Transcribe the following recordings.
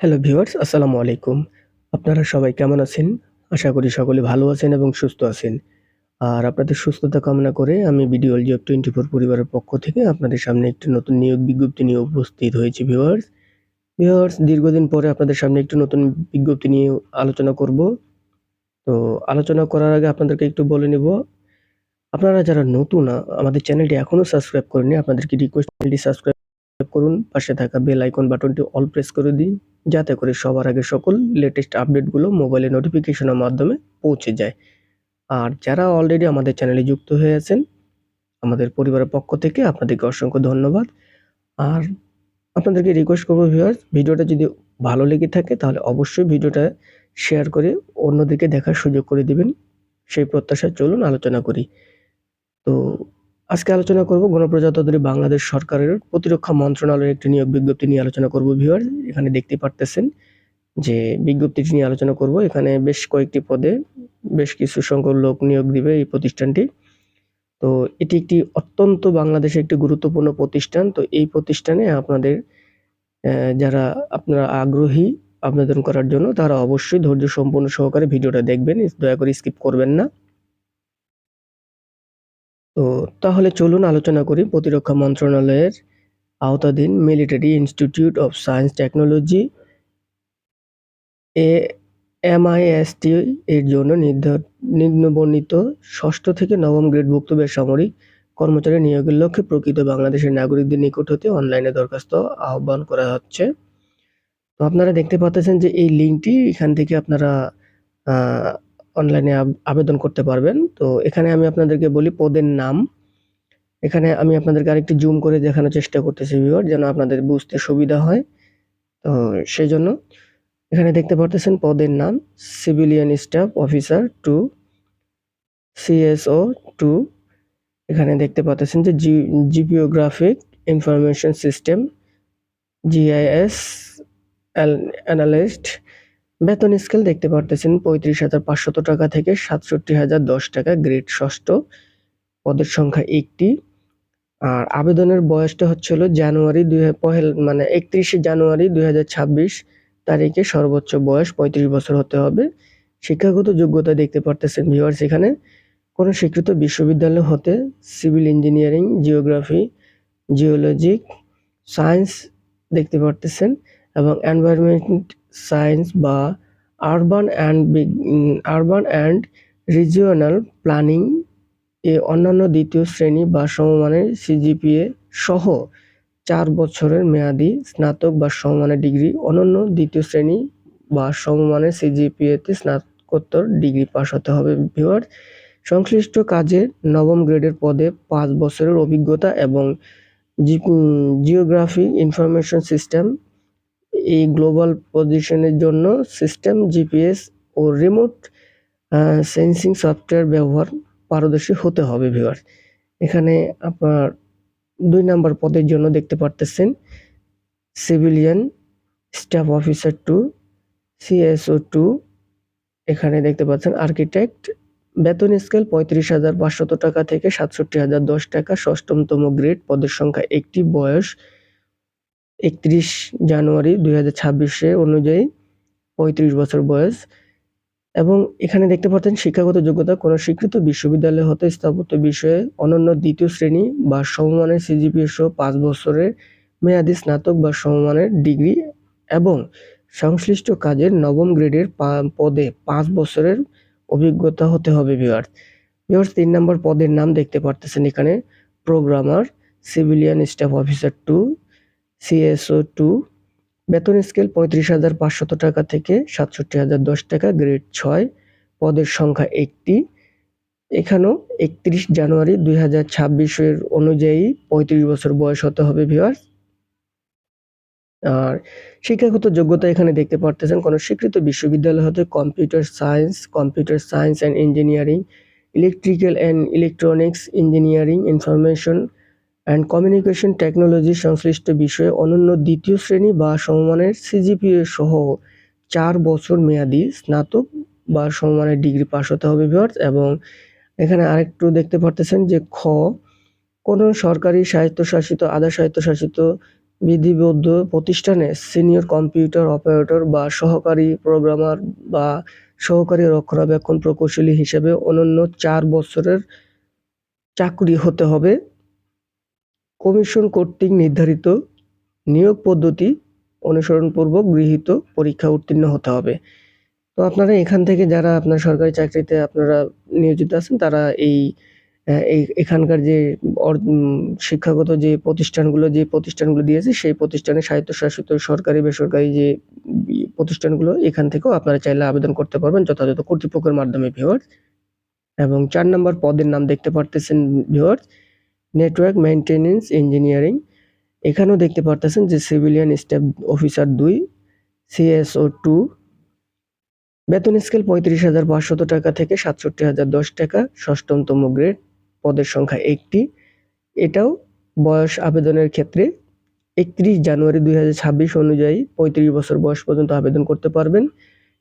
Hello viewers আসসালামু আলাইকুম। আপনারা সবাই কেমন আছেন? আশা করি সকলে ভালো আছেন এবং সুস্থ আছেন। আর আপনাদের সুস্থতা কামনা করে আমি ভিডিওল জব 24 পরিবারের পক্ষ থেকে আপনাদের সামনে একটি নতুন নিয়োগ বিজ্ঞপ্তি নিয়ে উপস্থিত হয়েছি ভিউয়ার্স। ভিউয়ার্স দীর্ঘদিন পরে আপনাদের সামনে একটি নতুন বিজ্ঞপ্তি নিয়ে আলোচনা করব। তো আলোচনা করার আগে আপনাদেরকে একটু বলে নেব আপনারা যারা নতুন, আমাদের চ্যানেলটি এখনও সাবস্ক্রাইব করেনি আপনাদেরকে রিকোয়েস্ট চ্যানেলটি সাবস্ক্রাইব করুন। পাশে থাকা বেল আইকন বাটনটি অল প্রেস করে দিন। যাতে করে সবার আগে সকল লেটেস্ট আপডেটগুলো মোবাইলে নোটিফিকেশনের মাধ্যমে পৌঁছে যায়। আর যারা অলরেডি আমাদের চ্যানেলে যুক্ত হয়ে আছেন, আমাদের পরিবারের পক্ষ থেকে আপনাদেরকে অসংখ্য ধন্যবাদ। আর আপনাদেরকে রিকোয়েস্ট করব ভিউয়ার্স ভিডিওটা যদি ভালো লেগে থাকে তাহলে অবশ্যই ভিডিওটা শেয়ার করে অন্যদেরকে দেখার সুযোগ করে দিবেন। সেই প্রত্যাশায় চলুন আলোচনা করি। তো আজকে আলোচনা করব গণপ্রজাতন্ত্রী বাংলাদেশ সরকারের প্রতিরক্ষা মন্ত্রণালয়ের একটি নিয়োগ বিজ্ঞপ্তি নিয়ে আলোচনা করব ভিউয়ার্স। এখানে দেখতে পারতেছেন যে বিজ্ঞপ্তিটি নিয়ে আলোচনা করব। এখানে বেশ কয়েকটি পদে বেশ কিছু সংখ্যক লোক নিয়োগ দিবে এই প্রতিষ্ঠানটি। তো এটি একটি অত্যন্ত বাংলাদেশের একটি গুরুত্বপূর্ণ প্রতিষ্ঠান। তো এই প্রতিষ্ঠানে আপনাদের যারা আপনারা আগ্রহী আবেদন করার জন্য তারা অবশ্যই ধৈর্য সম্পূর্ণ সহকারে ভিডিওটা দেখবেন। দয়া করে স্কিপ করবেন না। তো তাহলে চলুন আলোচনা করি প্রতিরক্ষা মন্ত্রণালয়ের আওতাধীন military institute of science technology, A MIST এর জন্য নিম্নবর্ণিত ষষ্ঠ থেকে নবম গ্রেড গ্রেডভুক্ত বেসামরিক কর্মচারী নিয়োগের লক্ষ্যে প্রকৃত বাংলাদেশের নাগরিকদের নিকট হতে অনলাইনে দরখাস্ত আহ্বান করা হচ্ছে। তো আপনারা দেখতে পাচ্তেছেন যে এই লিঙ্কটি এখান থেকে আপনারা অনলাইনে আবেদন করতে পারবেন। তো এখানে আমি আপনাদেরকে বলি পদের নাম। এখানে আমি আপনাদেরকে আরেকটু জুম করে দেখানোর চেষ্টা করতেছি ভিউয়ার যেন আপনাদের বুঝতে সুবিধা হয়। তো সেজন্য এখানে দেখতে পারতেছেন পদের নাম civilian staff officer 2 CSO two এখানে দেখতে পাচ্তেছেন যে G geographic information system GIS analyst বেতন স্কেল দেখতে পারতেছেন ৩৫,৫০০ টাকা থেকে ৬৭,০১০ টাকা গ্রেড ষষ্ঠ পদের সংখ্যা একটি। আর আবেদনের বয়সটা হচ্ছে হলো জানুয়ারি দুই হাজার পহেল মানে একত্রিশে জানুয়ারি দুই হাজার ছাব্বিশ তারিখে সর্বোচ্চ বয়স ৩৫ বছর হতে হবে। শিক্ষাগত যোগ্যতা দেখতে পারতেছেন ভিউয়ার্স এখানে। কোনো স্বীকৃত বিশ্ববিদ্যালয় হতে civil engineering geography geologic science দেখতে পারতেছেন এবং এনভায়রনমেন্ট সায়েন্স বা urban and urban and regional planning এ অন্যান্য দ্বিতীয় শ্রেণি বা সমমানের সিজিপিএ সহ চার বছরের মেয়াদি স্নাতক বা সমমানের ডিগ্রি, অনন্য দ্বিতীয় শ্রেণি বা সমমানের সিজিপিএতে স্নাতকোত্তর ডিগ্রি পাস হতে হবে। ভিউয়ার্স, সংশ্লিষ্ট কাজে নবম গ্রেডের পদে পাঁচ বছরের অভিজ্ঞতা এবং জিওগ্রাফি ইনফরমেশন সিস্টেম এই গ্লোবাল পজিশনের জন্য সিস্টেম জিপিএস ও রিমোট সেন্সিং সফটওয়্যার ব্যবহার পারদর্শী হতে হবে ভিউয়ার্স এখানে আপনার দুই নাম্বার পদের জন্য দেখতে পারতেছেন civilian staff officer two CSO two এখানে দেখতে পাচ্ছেন আর্কিটেক্ট বেতন স্কেল পঁয়ত্রিশ হাজার পাঁচশত টাকা থেকে সাতষট্টি হাজার দশ টাকা, ষষ্ঠমতম গ্রেড পদের সংখ্যা একটি, বয়স একত্রিশ জানুয়ারি দুই হাজার ছাব্বিশে অনুযায়ী পঁয়ত্রিশ বছর বয়স। এবং এখানে দেখতে পাচ্ছেন শিক্ষাগত যোগ্যতা, কোনো স্বীকৃত বিশ্ববিদ্যালয় হতে স্থাপত্য বিষয়ে অনন্য দ্বিতীয় শ্রেণি বা সমমানের সিজিপিএ সহ পাঁচ বছরের মেয়াদি স্নাতক বা সমমানের ডিগ্রি এবং সংশ্লিষ্ট কাজের নবম গ্রেডের পদে পাঁচ বছরের অভিজ্ঞতা হতে হবে ভিওয়ার্স ভিওয়ার্স তিন নম্বর পদের নাম দেখতে পারতেছেন এখানে। Programmer civilian staff officer two CSO two বেতন স্কেল পঁয়ত্রিশ হাজার পাঁচশত টাকা থেকে সাতষট্টি হাজার দশ টাকা গ্রেড ছয়, পদের সংখ্যা একটি। এখানেও একত্রিশ জানুয়ারি দুই হাজার ছাব্বিশের অনুযায়ী পঁয়ত্রিশ বছর বয়স হতে হবে ভিওয়ার্স আর শিক্ষাগত যোগ্যতা এখানে দেখতে পারতেছেন, কোনো স্বীকৃত বিশ্ববিদ্যালয় হতে computer science computer science and engineering, electrical and electronics engineering information and communication technology সংশ্লিষ্ট বিষয়ে অনন্য দ্বিতীয় শ্রেণি বা সমমানের সিজিপিএ সহ চার বছর মেয়াদি স্নাতক বা সমমানের ডিগ্রি পাশ হতে হবে ভিওয়ার্স এবং এখানে আরেকটু দেখতে পারতেছেন যে খ, কোনো সরকারি স্বায়ত্তশাসিত, আধা স্বায়ত্তশাসিত বিধিবদ্ধ প্রতিষ্ঠানে সিনিয়র কম্পিউটার অপারেটর বা সহকারী প্রোগ্রামার বা সহকারী রক্ষণাবেক্ষণ প্রকৌশলী হিসেবে অনন্য চার বছরের চাকরি হতে হবে। কমিশন কর্তৃক নির্ধারিত নিয়োগ পদ্ধতি অনুসরণপূর্বক গৃহীত পরীক্ষা উত্তীর্ণ হতে হবে। তো আপনারা এখান থেকে যারা আপনার সরকারি চাকরিতে আপনারা নিয়োজিত আছেন, তারা এই এখানকার যে শিক্ষাগত যে প্রতিষ্ঠানগুলো যে প্রতিষ্ঠানগুলো দিয়েছে, সেই প্রতিষ্ঠানে স্বায়ত্তশাসিত সরকারি, বেসরকারি যে প্রতিষ্ঠানগুলো, এখান থেকেও আপনারা চাইলে আবেদন করতে পারবেন যথাযথ কর্তৃপক্ষের মাধ্যমে ভিওয়ার্স এবং চার নম্বর পদের নাম দেখতে পারতেছেন ভিওয়ার্স নেটওয়ার্ক মেইনটেনেন্স ইঞ্জিনিয়ারিং এখানেও দেখতে পারতেছেন যে সিভিলিয়ান স্টাফ অফিসার দুই সিএসও টু বেতন স্কেল পঁয়ত্রিশ হাজার পাঁচশত টাকা থেকে সাতষট্টি হাজার দশ টাকা, ষষ্ঠমতম গ্রেড পদের সংখ্যা একটি। এটাও বয়স আবেদনের ক্ষেত্রে একত্রিশ জানুয়ারি দুই হাজার ছাব্বিশ অনুযায়ী পঁয়ত্রিশ বছর বয়স পর্যন্ত আবেদন করতে পারবেন।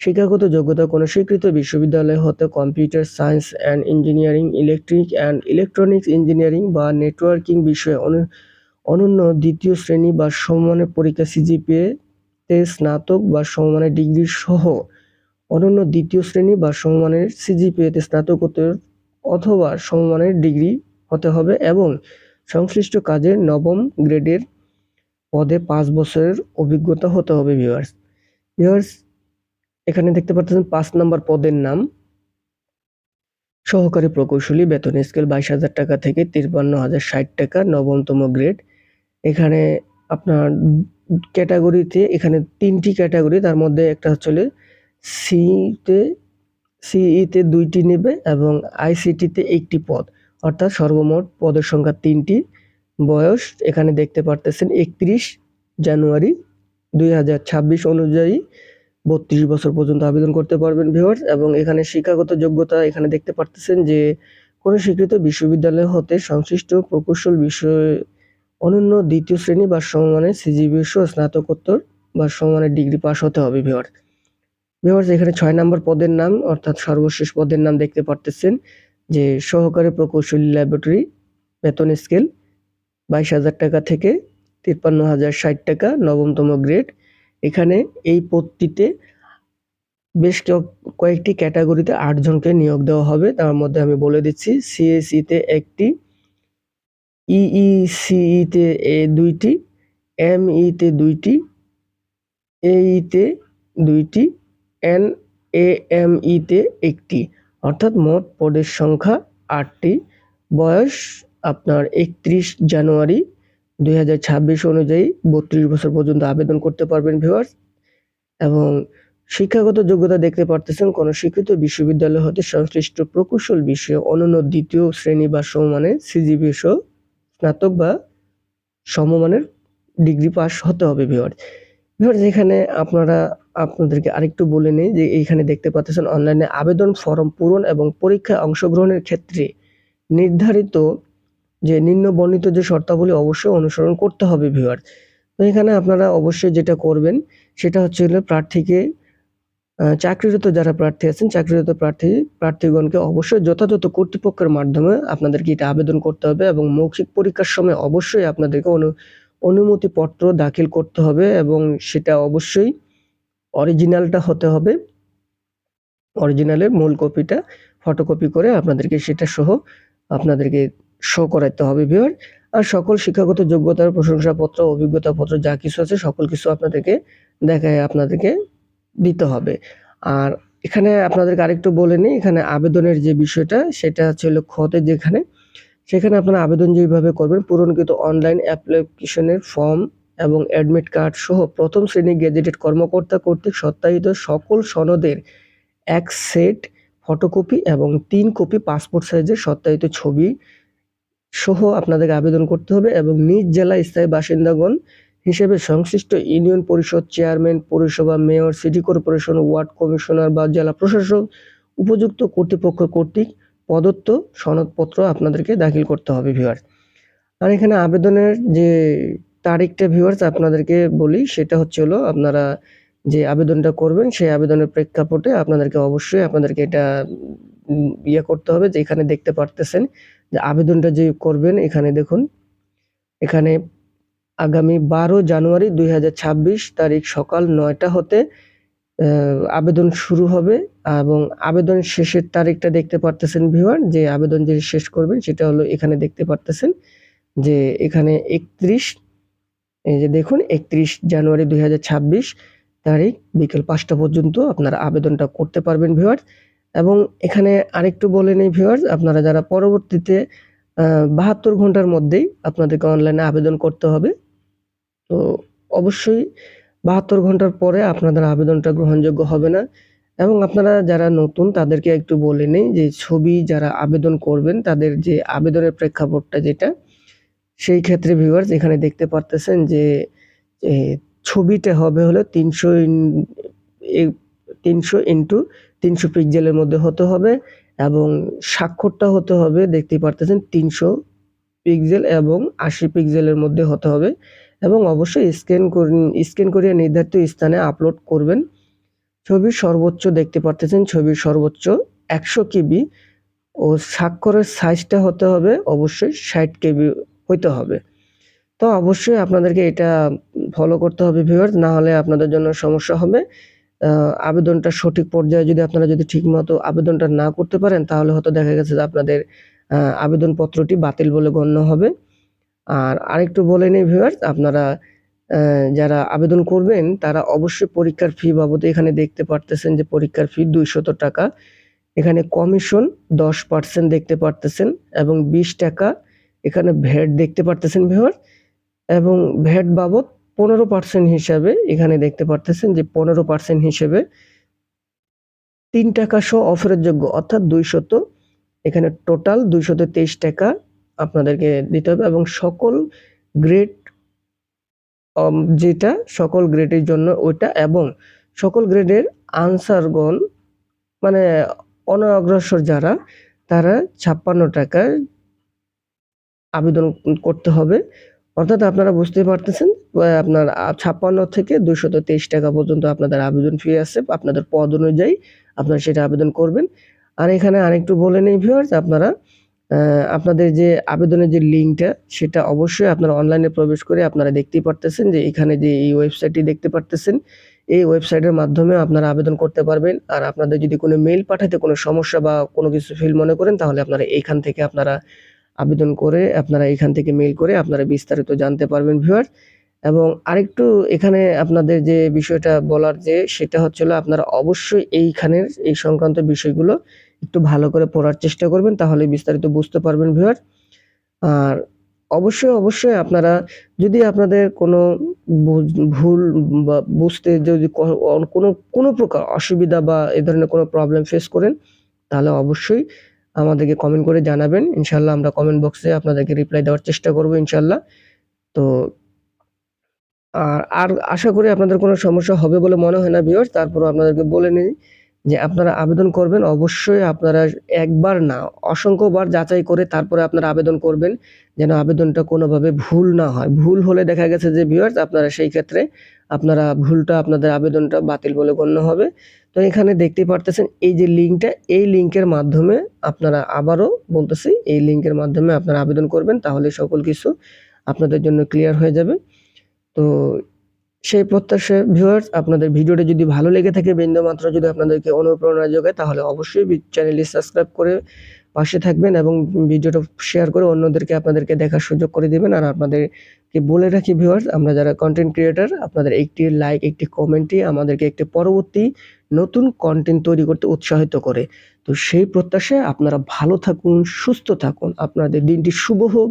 শিক্ষাগত যোগ্যতা কোনো স্বীকৃত বিশ্ববিদ্যালয় হতে computer science and engineering, electric and electronics engineering বা নেটওয়ার্কিং বিষয়ে অনু অনন্য দ্বিতীয় শ্রেণি বা সমমানের পরীক্ষা সিজিপিএ তে স্নাতক বা সমমানের ডিগ্রি সহ অনন্য দ্বিতীয় শ্রেণি বা সমমানের সিজিপিএতে স্নাতকোত্তর অথবা সমমানের ডিগ্রি হতে হবে এবং সংশ্লিষ্ট কাজের নবম গ্রেডের পদে পাঁচ বছরের অভিজ্ঞতা হতে হবে ভিউয়ার্স ভিউয়ার্স এখানে দেখতে পাচ্ছেন পাঁচ নম্বর পদের নাম। সহকারী প্রকৌশলী, বেতন স্কেল বাইশ হাজার টাকা থেকে তিরপান্ন হাজার ষাট টাকা, নবমতম গ্রেড। এখানে আপনার ক্যাটাগরিতে, এখানে তিনটি ক্যাটাগরি, তার মধ্যে একটা হচ্ছে সিতে সিইতে দুইটি নেবে এবং আইসিটিতে একটি পদ। অর্থাৎ সর্বমোট পদের সংখ্যা তিনটি। বয়স, এখানে দেখতে পারতেছেন একত্রিশ জানুয়ারি দুই হাজার ছাব্বিশ অনুযায়ী বত্রিশ বছর পর্যন্ত আবেদন করতে পারবেন ভিউয়ার্স এবং এখানে শিক্ষাগত যোগ্যতা এখানে দেখতে পারতেছেন যে কোনো স্বীকৃত বিশ্ববিদ্যালয় হতে সংশ্লিষ্ট প্রকৌশল বিষয়ে অনন্য দ্বিতীয় শ্রেণি বা সমমানের সিজিবি সহ স্নাতকোত্তর বা সমমানের ডিগ্রি পাস হতে হবে ভিউয়ার্স ভিউয়ার্স এখানে ছয় নম্বর পদের নাম অর্থাৎ সর্বশেষ পদের নাম দেখতে পারতেছেন যে সহকারী প্রকৌশলী ল্যাবরেটরি বেতন স্কেল বাইশ হাজার টাকা থেকে তিপ্পান্ন হাজার ষাট টাকা, নবমতম গ্রেড এখানে এই পদটিতে বেশ কয়েকটি ক্যাটাগরিতে আটজনকে নিয়োগ দেওয়া হবে। তার মধ্যে আমি বলে দিচ্ছি সিএসইতে একটি ইইসিইতে এ দুইটি এমইতে দুইটি এইতে দুইটি, এন এ এম ইতে একটি। অর্থাৎ মোট পদের সংখ্যা আটটি। বয়স আপনার একত্রিশ জানুয়ারি দুই হাজার ছাব্বিশ অনুযায়ী বত্রিশ বছর পর্যন্ত আবেদন করতে পারবেন ভিউয়ার্স এবং শিক্ষাগত যোগ্যতা দেখতে পারতেছেন, কোনো স্বীকৃত বিশ্ববিদ্যালয় হতে সংশ্লিষ্ট প্রকৌশল বিষয়ে অনন্য দ্বিতীয় শ্রেণি বা সমমানের সিজিবি সহ স্নাতক বা সমমানের ডিগ্রি পাস হতে হবে ভিউয়ার্স ভিউয়ার্স এখানে আপনারা, আপনাদেরকে আরেকটু বলে নেই যে এইখানে দেখতে পাচ্ছেন অনলাইনে আবেদন ফর্ম পূরণ এবং পরীক্ষায় অংশগ্রহণের ক্ষেত্রে নির্ধারিত যে নিম্ন বর্ণিত যে শর্তাবলী অবশ্যই অনুসরণ করতে হবে ভিউয়ার্স তো এখানে আপনারা অবশ্যই যেটা করবেন, সেটা হচ্ছে হলো প্রার্থীকে চাকরিরত যারা প্রার্থী আছেন, চাকরিরত প্রার্থী, প্রার্থীগণকে অবশ্যই যথাযথ কর্তৃপক্ষের মাধ্যমে আপনাদেরকে এটা আবেদন করতে হবে এবং মৌখিক পরীক্ষার সময় অবশ্যই আপনাদেরকে অনু, অনুমতিপত্র দাখিল করতে হবে এবং সেটা অবশ্যই অরিজিনালটা হতে হবে। অরিজিনালের মূল কপিটা ফটোকপি করে আপনাদেরকে সেটা সহ আপনাদেরকে শো করাতে হবে ভিউয়ার আর সকল শিক্ষাগত যোগ্যতার প্রশংসাপত্র, অভিজ্ঞতাপত্র, যা কিছু আছে, সকল কিছু আপনাদেরকে দেখায়, আপনাদেরকে দিতে হবে। আর এখানে আপনাদেরকে আরেকটু বলে নিই, এখানে আবেদনের যে বিষয়টা, সেটা হচ্ছে হলো খতে যেখানে, সেখানে আপনারা আবেদন যেভাবে করবেন, পূরণকৃত অনলাইন অ্যাপ্লিকেশনের ফর্ম এবং অ্যাডমিট কার্ড সহ প্রথম শ্রেণি গেজেটেড কর্মকর্তা কর্তৃক সত্যায়িত সকল সনদের এক সেট ফটোকপি এবং তিন কপি পাসপোর্ট সাইজের সত্যায়িত ছবি সহ আপনাদেরকে আবেদন করতে হবে এবং নিজ জেলা স্থায়ী বাসিন্দাগণ হিসেবে সংশ্লিষ্ট ইউনিয়ন পরিষদ চেয়ারম্যান, পৌরসভা mayor, city corporation, ward commissioner বা জেলা প্রশাসক, উপযুক্ত কর্তৃপক্ষ কর্তৃক প্রদত্ত সনদপত্র আপনাদেরকে দাখিল করতে হবে ভিউয়ার্স আর এখানে আবেদনের যে তারিখটা ভিউয়ার্স আপনাদেরকে বলি, সেটা হচ্ছে হলো আপনারা যে আবেদনটা করবেন, সেই আবেদনের প্রেক্ষাপটে আপনাদেরকে অবশ্যই আপনাদেরকে এটা ইয়ে করতে হবে যে এখানে দেখতে পারতেছেন যে আবেদনটা যে করবেন, এখানে দেখুন, এখানে আগামী বারো জানুয়ারি দুই হাজার ছাব্বিশ তারিখ সকাল নয়টা হতে আবেদন শুরু হবে এবং আবেদন শেষের তারিখটা দেখতে পারতেছেন ভিউয়ার, যে আবেদন যে শেষ করবেন সেটা হলো এখানে দেখতে পারতেছেন যে এখানে একত্রিশ, এই যে দেখুন, একত্রিশ জানুয়ারি দুই হাজার ছাব্বিশ তারিখ বিকেল পাঁচটা পর্যন্ত আপনারা আবেদনটা করতে পারবেন ভিউয়ার। এবং এখানে আরেকটু বলে নেই ভিউয়ার্স আপনারা যারা পরবর্তীতে বাহাত্তর ঘণ্টার মধ্যেই আপনাদেরকে অনলাইনে আবেদন করতে হবে, তো অবশ্যই বাহাত্তর ঘণ্টার পরে আপনাদের আবেদনটা গ্রহণযোগ্য হবে না। এবং আপনারা যারা নতুন, তাদেরকে একটু বলে নেই যে ছবি যারা আবেদন করবেন, তাদের যে আবেদনের প্রেক্ষাপটটা যেটা, সেই ক্ষেত্রে ভিউয়ার্স এখানে দেখতে পারতেছেন যে ছবিটা হবে হলো তিনশো তিনশো ইন্টু তিনশো পিক্সেলের মধ্যে হতে হবে এবং স্বাক্ষরটা হতে হবে, দেখতেই পারতেছেন, তিনশো পিক্সেল এবং আশি পিক্সেলের মধ্যে হতে হবে এবং অবশ্যই স্ক্যান স্ক্যান করিয়ে নির্ধারিত স্থানে আপলোড করবেন। ছবির সর্বোচ্চ, দেখতে পারতেছেন, ছবির সর্বোচ্চ একশো কেবি ও স্বাক্ষরের সাইজটা হতে হবে, অবশ্যই ষাট কেবি হইতে হবে। তো অবশ্যই আপনাদেরকে এটা ফলো করতে হবে ভিউয়ার্স না হলে আপনাদের জন্য সমস্যা হবে। আবেদনটা সঠিক পর্যায়ে যদি আপনারা যদি ঠিকমতো আবেদনটা না করতে পারেন, তাহলে হয়তো দেখা গেছে যে আপনাদের আবেদনপত্রটি বাতিল বলে গণ্য হবে। আর আরেকটু বলে নেই ভিউয়ার্স আপনারা যারা আবেদন করবেন, তারা অবশ্যই পরীক্ষার ফি বাবদ এখানে দেখতে পারতেছেন যে পরীক্ষার ফি দুইশত টাকা। এখানে কমিশন দশ পার্সেন্ট দেখতে পারতেছেন এবং বিশ টাকা এখানে ভ্যাট দেখতে পারতেছেন ভিউয়ার এবং ভ্যাট বাবদ পনেরো পার্সেন্ট হিসাবে এখানে দেখতে পারতেছেন যে পনেরো পার্সেন্ট হিসেবে তিন টাকা সহ অফারের যোগ্য, অর্থাৎ দুইশত, এখানে টোটাল দুইশত তেইশ টাকা আপনাদেরকে দিতে হবে এবং সকল গ্রেড যেটা সকল গ্রেডের জন্য ওইটা এবং সকল গ্রেডের আনসারগণ মানে অনগ্রসর যারা, তারা ছাপ্পান্ন টাকায় আবেদন করতে হবে। অর্থাৎ আপনারা বুঝতে পারতেছেন আপনার ছাপ্পান্ন থেকে দুশত তেইশ টাকা পর্যন্ত আপনাদের আবেদন ফি আছে। আপনাদের পদ অনুযায়ী আপনারা সেটা আবেদন করবেন। আর এখানে আরেকটু বলে নেই ভিউয়ার্স আপনারা আপনাদের যে আবেদনের যে লিঙ্কটা, সেটা অবশ্যই আপনারা অনলাইনে প্রবেশ করে আপনারা দেখতেই পারতেছেন যে এখানে যে এই ওয়েবসাইটটি দেখতে পারতেছেন, এই ওয়েবসাইটের মাধ্যমে আপনারা আবেদন করতে পারবেন। আর আপনাদের যদি কোনো মেইল পাঠাতে কোনো সমস্যা বা কোনো কিছু ফিল মনে করেন, তাহলে আপনারা এইখান থেকে আপনারা আবেদন করে, আপনারা এখান থেকে মেইল করে আপনারা বিস্তারিত জানতে পারবেন ভিউয়ার এবং আরেকটু এখানে আপনাদের যে বিষয়টা বলার যে, সেটা হচ্ছিল আপনারা অবশ্যই এইখানের এই সংক্রান্ত বিষয়গুলো একটু ভালো করে পড়ার চেষ্টা করবেন তাহলে বিস্তারিত বুঝতে পারবেন ভিউয়ার আর অবশ্যই অবশ্যই আপনারা যদি আপনাদের কোনো ভুল বা বুঝতে যদি কোনো কোনো প্রকার অসুবিধা বা এ ধরনের কোনো প্রবলেম ফেস করেন, তাহলে অবশ্যই আমাদেরকে কমেন্ট করে জানাবেন। ইনশাল্লাহ আমরা কমেন্ট বক্সে আপনাদেরকে রিপ্লাই দেওয়ার চেষ্টা করব ইনশাল্লাহ তো আর আর আশা করি আপনাদের কোনো সমস্যা হবে বলে মনে হয় না ভিউয়ার্স তারপরও আপনাদেরকে বলে নিই যে আপনারা আবেদন করবেন। অবশ্যই আপনারা একবার না, অসংখ্যবার যাচাই করে তারপরে আপনারা আবেদন করবেন যেন আবেদনটা কোনোভাবে ভুল না হয়। ভুল হলে দেখা গেছে যে ভিউয়ার্স আপনারা সেই ক্ষেত্রে আপনারা ভুলটা আপনাদের আবেদনটা বাতিল বলে গণ্য হবে। তো এখানে দেখতে পারতেছেন এই যে লিঙ্কটা, এই লিঙ্কের মাধ্যমে আপনারা আবারও বলতেছি, এই লিঙ্কের মাধ্যমে আপনারা আবেদন করবেন, তাহলে সকল কিছু আপনাদের জন্য ক্লিয়ার হয়ে যাবে। তো সেই প্রত্যাশা ভিউয়ার্স আপনাদের ভিডিওটা যদি ভালো লেগে থাকে, বিন্দুমাত্র যদি আপনাদেরকে অনুপ্রেরণা যোগায়, তাহলে অবশ্যই চ্যানেলটি সাবস্ক্রাইব করে পাশে থাকবেন এবং ভিডিওটা শেয়ার করে অন্যদেরকে আপনাদেরকে দেখার সুযোগ করে দিবেন। আর আপনাদেরকে বলে রাখি ভিউয়ার্স আমরা যারা কন্টেন্ট ক্রিয়েটার আপনাদের একটি লাইক একটি কমেন্টই আমাদেরকে একটি পরবর্তী নতুন কন্টেন্ট তৈরি করতে উৎসাহিত করে। তো সেই প্রত্যাশায় আপনারা ভালো থাকুন, সুস্থ থাকুন। আপনাদের দিনটি শুভ হোক।